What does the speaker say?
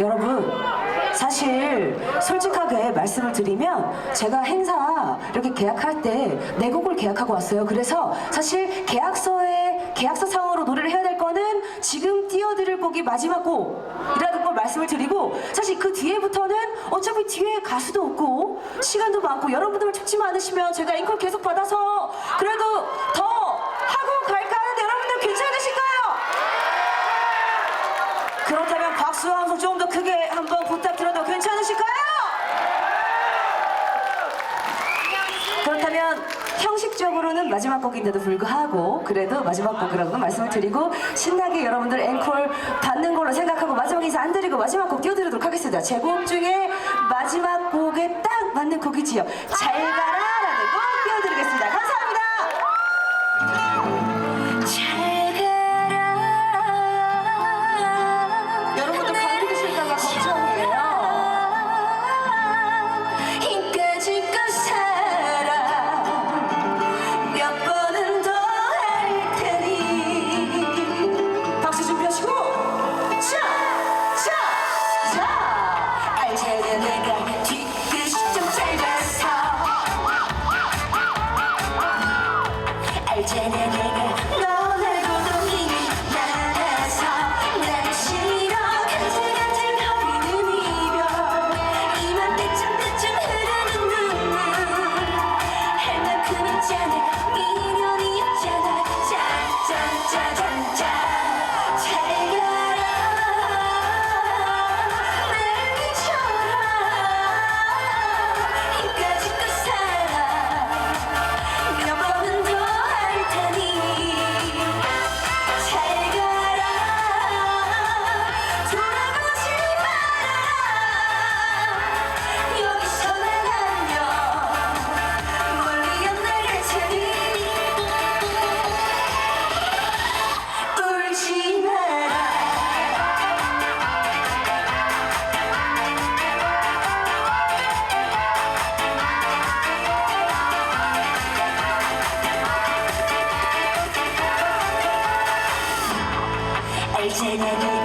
여러분 사실 솔직하게 말씀을 드리면 제가 행사 이렇게 계약할 때 네 곡을 계약하고 왔어요. 그래서 사실 계약서에 계약서 상으로 노래를 해야 될 거는 지금 띄워드릴 곡이 마지막 곡이라는 걸 말씀을 드리고 사실 그 뒤에부터는 어차피 뒤에 가수도 없고 시간도 많고 여러분들 춥지만 않으시면 제가 앵콜 계속 받아서 그래도 마지막 곡인데도 불구하고 그래도 마지막 곡이라고 말씀을 드리고 신나게 여러분들 앵콜 받는 걸로 생각하고 마지막 인사 안 드리고 마지막 곡 띄워드리도록 하겠습니다. 제 곡 중에 마지막 곡에 딱 맞는 곡이지요. 잘 가라 Chega